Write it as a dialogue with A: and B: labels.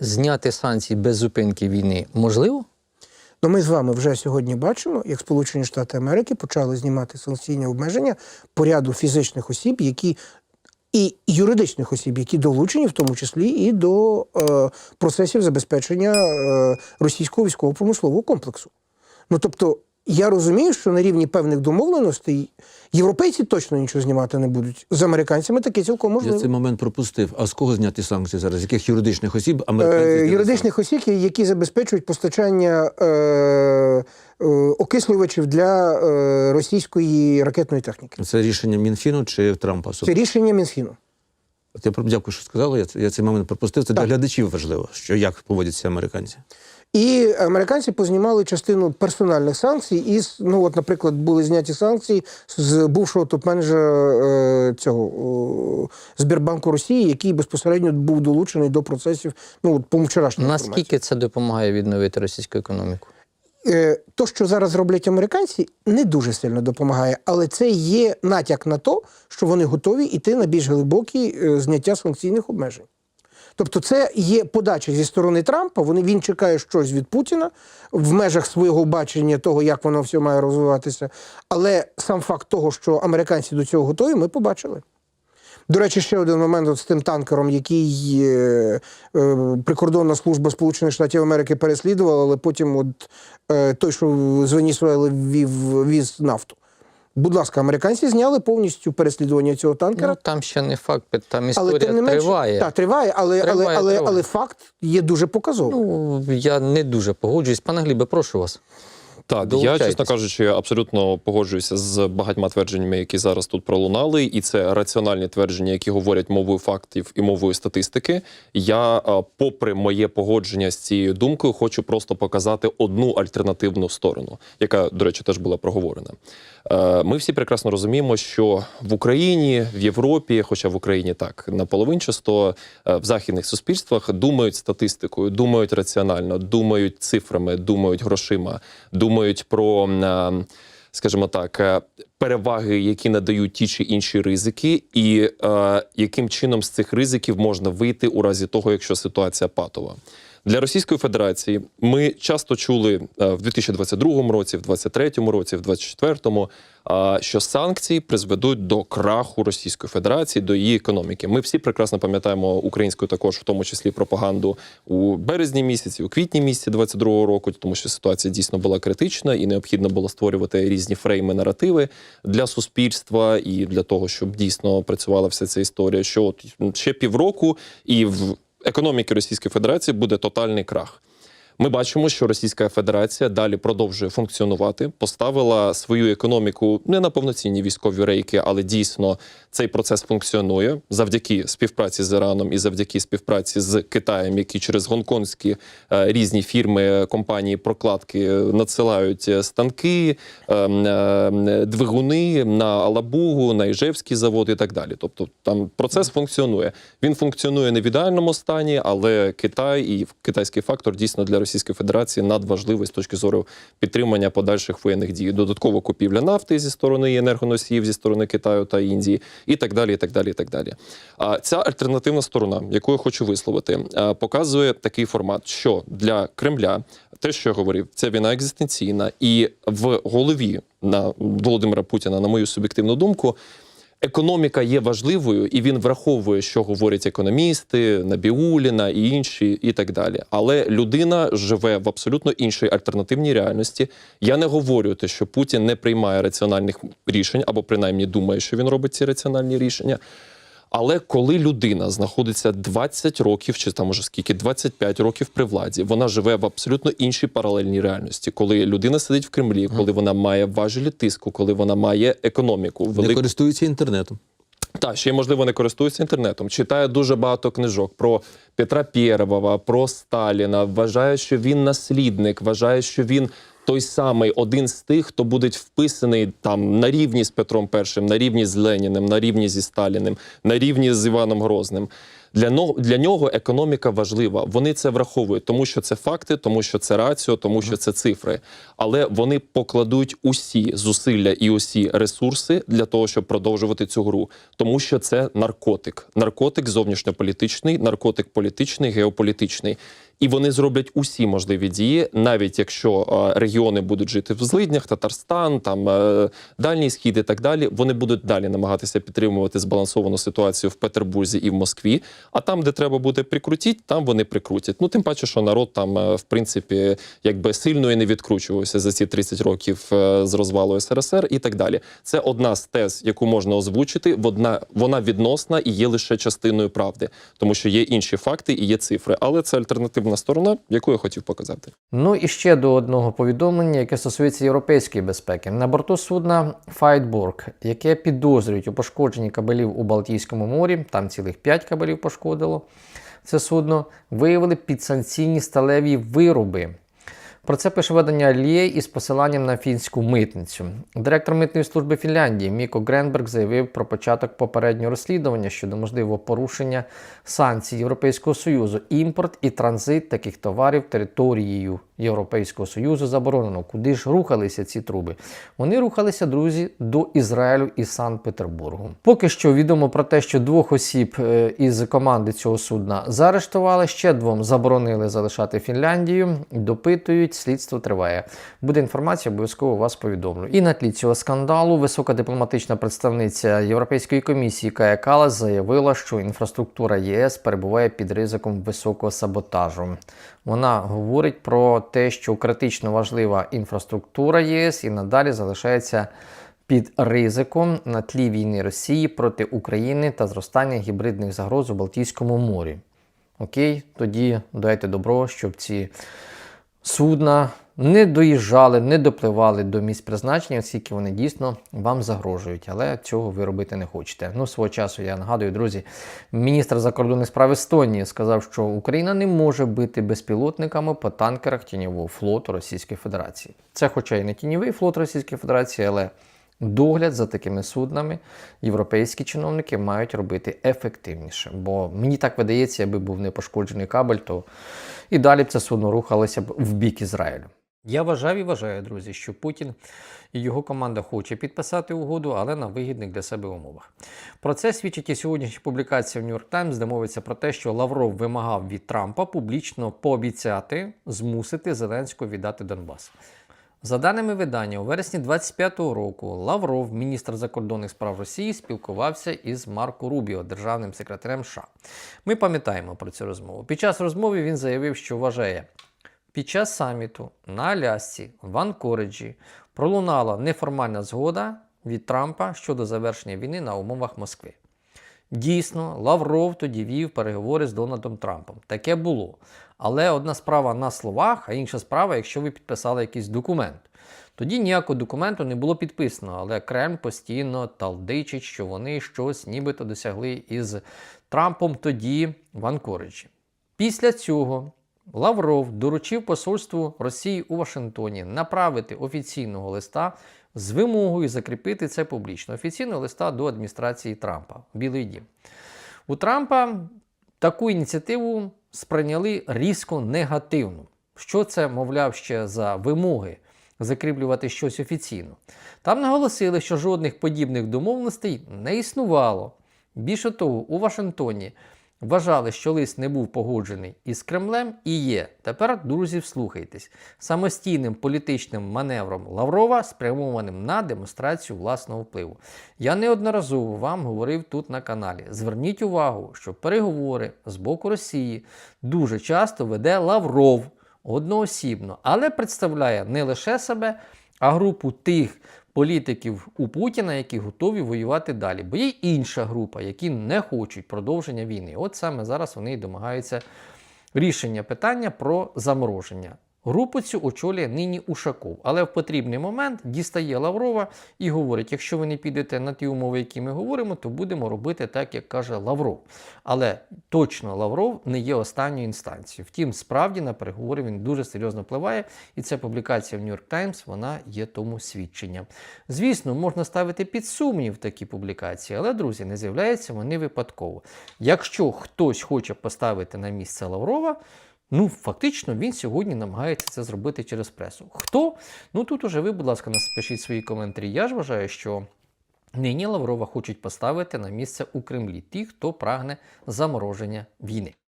A: зняти санкції без зупинки війни можливо?
B: Ну, ми з вами вже сьогодні бачимо, як Сполучені Штати Америки почали знімати санкційні обмеження по ряду фізичних осіб, які і юридичних осіб, які долучені, в тому числі і до е, процесів забезпечення е, російського військово-промислового комплексу. Ну тобто, я розумію, що на рівні певних домовленостей європейці точно нічого знімати не будуть. З американцями таке цілком можливо.
C: Я цей момент пропустив. А з кого зняти санкції зараз? З яких юридичних осіб американці?
B: Е, юридичних осіб, які забезпечують постачання е, е, окислювачів для е, російської ракетної техніки.
C: Це рішення Мінфіну чи Трампа?
B: Це рішення Мінфіну.
C: От я дякую, що сказали. Я, я цей момент пропустив. Це
B: Так.
C: для глядачів важливо, що як поводяться американці.
B: І американці познімали частину персональних санкцій. Із, ну, от, наприклад, були зняті санкції з бувшого топ-менеджера е, цього Збірбанку Росії, який безпосередньо був долучений до процесів. Ну, от, по інформації.
A: Наскільки це допомагає відновити російську економіку?
B: Е, То, що зараз роблять американці, не дуже сильно допомагає, але це є натяк на те, що вони готові йти на більш глибокі е, зняття санкційних обмежень. Тобто, це є подача зі сторони Трампа. Вони він чекає щось від Путіна в межах свого бачення того, як воно все має розвиватися. Але сам факт того, що американці до цього готові, ми побачили. До речі, ще один момент от з тим танкером, який е, е, прикордонна служба Сполучених Штатів Америки переслідувала, але потім от, е, той, що з Венесуели вів, віз нафту. Будь ласка, американці зняли повністю переслідування цього танкера.
A: Ну, там ще не факт, там
B: але
A: історія
B: але, менше,
A: триває.
B: Так, триває, але, але,
A: Триває,
B: але,
A: триває.
B: але факт є дуже показовий.
A: Ну, я не дуже погоджуюсь. Пане Глібе, прошу вас.
D: Так, я, чесно кажучи, абсолютно погоджуюся з багатьма твердженнями, які зараз тут пролунали, і це раціональні твердження, які говорять мовою фактів і мовою статистики. Я, попри моє погодження з цією думкою, хочу просто показати одну альтернативну сторону, яка, до речі, теж була проговорена. Е, Ми всі прекрасно розуміємо, що в Україні, в Європі, хоча в Україні так наполовинчасто, е, в західних суспільствах думають статистикою, думають раціонально, думають цифрами, думають грошима, думають про. е, Скажімо так, е, переваги, які надають ті чи інші ризики, і е, яким чином з цих ризиків можна вийти у разі того, якщо ситуація патова. Для Російської Федерації ми часто чули е, в 2022 році, в 2023 році, в 2024, е, що санкції призведуть до краху Російської Федерації, до її економіки. Ми всі прекрасно пам'ятаємо українську також, в тому числі пропаганду у березні місяці, у квітні місяці 22 року, тому що ситуація дійсно була критична і необхідно було створювати різні фрейми, наративи для суспільства і для того, щоб дійсно працювала вся ця історія. Що от ще півроку і в економіки Російської Федерації буде тотальний крах. Ми бачимо, що Російська Федерація далі продовжує функціонувати, поставила свою економіку не на повноцінні військові рейки, але дійсно цей процес функціонує завдяки співпраці з Іраном і завдяки співпраці з Китаєм, які через гонконгські е, різні фірми, компанії прокладки надсилають е, станки, е, е, двигуни на Алабугу, на Іжевський завод і так далі. Тобто там процес функціонує. Він функціонує не в ідеальному стані, але Китай і китайський фактор дійсно для Російської Федерації надважливий з точки зору підтримання подальших воєнних дій. Додатково купівля нафти зі сторони енергоносіїв зі сторони Китаю та Індії, і так далі. І так далі, і так далі. А ця альтернативна сторона, яку я хочу висловити, показує такий формат, що для Кремля те, що я говорив, це війна екзистенційна, і в голові на Володимира Путіна, на мою суб'єктивну думку. Економіка є важливою, і він враховує, що говорять економісти, Набіуліна і інші, і так далі. Але людина живе в абсолютно іншій альтернативній реальності. Я не говорю те, що Путін не приймає раціональних рішень, або принаймні думає, що він робить ці раціональні рішення. Але коли людина знаходиться 20 років, чи там уже скільки 25 років при владі, вона живе в абсолютно іншій паралельній реальності. Коли людина сидить в Кремлі, коли вона має важелі тиску, коли вона має економіку,
C: Не
D: велику
C: користуються інтернетом.
D: та ще й можливо не користується інтернетом. Читає дуже багато книжок про Петра Первого, про Сталіна. Вважає, що він наслідник, вважає, що він той самий один з тих, хто буде вписаний там на рівні з Петром І, на рівні з Леніним, на рівні зі Сталіним, на рівні з Іваном Грозним. Для, для нього економіка важлива. Вони це враховують, тому що це факти, тому що це раціо, тому що це цифри. Але вони покладуть усі зусилля і усі ресурси для того, щоб продовжувати цю гру, тому що це наркотик. Наркотик зовнішньополітичний, наркотик політичний, геополітичний. І вони зроблять усі можливі дії, навіть якщо регіони будуть жити в злиднях, Татарстан, там е, Дальній Схід і так далі. Вони будуть далі намагатися підтримувати збалансовану ситуацію в Петербурзі і в Москві. А там, де треба буде прикрутити, там вони прикрутять. Ну тим паче, що народ там, е, в принципі, якби сильно і не відкручувався за ці 30 років е, з розвалу СРСР і так далі. Це одна з тез, яку можна озвучити. Вона вона відносна і є лише частиною правди, тому що є інші факти і є цифри. Але це альтернативна сторона, яку я хотів показати.
A: Ну і ще до одного повідомлення, яке стосується європейської безпеки. На борту судна Файтбург, яке підозрюють у пошкодженні кабелів у Балтійському морі, там цілих 5 кабелів пошкодило це судно, виявили підсанкційні сталеві вироби. Про це пише видання Лє із посиланням на фінську митницю. Директор митної служби Фінляндії Міко Гренберг заявив про початок попереднього розслідування щодо можливого порушення санкцій Європейського Союзу. Імпорт і транзит таких товарів територією Європейського Союзу заборонено. Куди ж рухалися ці труби? Вони рухалися, друзі, до Ізраїлю і Санкт-Петербургу. Поки що відомо про те, що двох осіб е, із команди цього судна заарештували, ще двом заборонили залишати Фінляндію. Допитують, слідство триває. Буде інформація, обов'язково вас повідомлю. І на тлі цього скандалу висока дипломатична представниця Європейської комісії Кая Калас заявила, що інфраструктура ЄС перебуває під ризиком високого саботажу. Вона говорить про те, що критично важлива інфраструктура ЄС і надалі залишається під ризиком на тлі війни Росії проти України та зростання гібридних загроз у Балтійському морі. Окей, тоді дайте добро, щоб ці судна не доїжджали, не допливали до місць призначення, оскільки вони дійсно вам загрожують, але цього ви робити не хочете. Ну, свого часу я нагадую, друзі, міністр закордонних справ Естонії сказав, що Україна не може бити безпілотниками по танкерах тіньового флоту Російської Федерації. Це, хоча й не тіньовий флот Російської Федерації, але догляд за такими суднами європейські чиновники мають робити ефективніше. Бо мені так видається, якби був не пошкоджений кабель, то і далі б це судно рухалося б в бік Ізраїлю. Я вважав і вважаю, друзі, що Путін і його команда хоче підписати угоду, але на вигідних для себе умовах. Про це свідчить і сьогоднішня публікація в York Times, де мовиться про те, що Лавров вимагав від Трампа публічно пообіцяти змусити Зеленського віддати Донбас. За даними видання, у вересні 25-го року Лавров, міністр закордонних справ Росії, спілкувався із Марко Рубіо, державним секретарем США. Ми пам'ятаємо про цю розмову. Під час розмови він заявив, що вважає, під час саміту на Алясці в Анкориджі пролунала неформальна згода від Трампа щодо завершення війни на умовах Москви. Дійсно, Лавров тоді вів переговори з Дональдом Трампом. Таке було. Але одна справа на словах, а інша справа, якщо ви підписали якийсь документ. Тоді ніякого документу не було підписано, але Кремль постійно талдичить, що вони щось нібито досягли із Трампом тоді в Анкориджі. Після цього Лавров доручив посольству Росії у Вашингтоні направити офіційного листа з вимогою закріпити це публічно. Офіційного листа до адміністрації Трампа, Білий Дім. У Трампа таку ініціативу сприйняли різко негативно. Що це, мовляв, ще за вимоги закріплювати щось офіційно? Там наголосили, що жодних подібних домовленостей не існувало. Більше того, у Вашингтоні вважали, що лист не був погоджений із Кремлем і є. Тепер, друзі, вслухайтесь, самостійним політичним маневром Лаврова, спрямованим на демонстрацію власного впливу. Я неодноразово вам говорив тут на каналі. Зверніть увагу, що переговори з боку Росії дуже часто веде Лавров одноосібно, але представляє не лише себе, а групу тих політиків у Путіна, які готові воювати далі. Бо є інша група, які не хочуть продовження війни. От саме зараз вони і домагаються рішення питання про замороження. Групу цю очолює нині Ушаков, але в потрібний момент дістає Лаврова і говорить: якщо ви не підете на ті умови, які ми говоримо, то будемо робити так, як каже Лавров. Але точно Лавров не є останньою інстанцією. Втім, справді на переговори він дуже серйозно впливає, і ця публікація в York Times вона є тому свідченням. Звісно, можна ставити під сумнів такі публікації, але друзі, не з'являються вони випадково. Якщо хтось хоче поставити на місце Лаврова. Ну, фактично, він сьогодні намагається це зробити через пресу. Хто? Ну тут уже ви, будь ласка, напишіть свої коментарі. Я ж вважаю, що нині Лаврова хочуть поставити на місце у Кремлі ті, хто прагне замороження війни.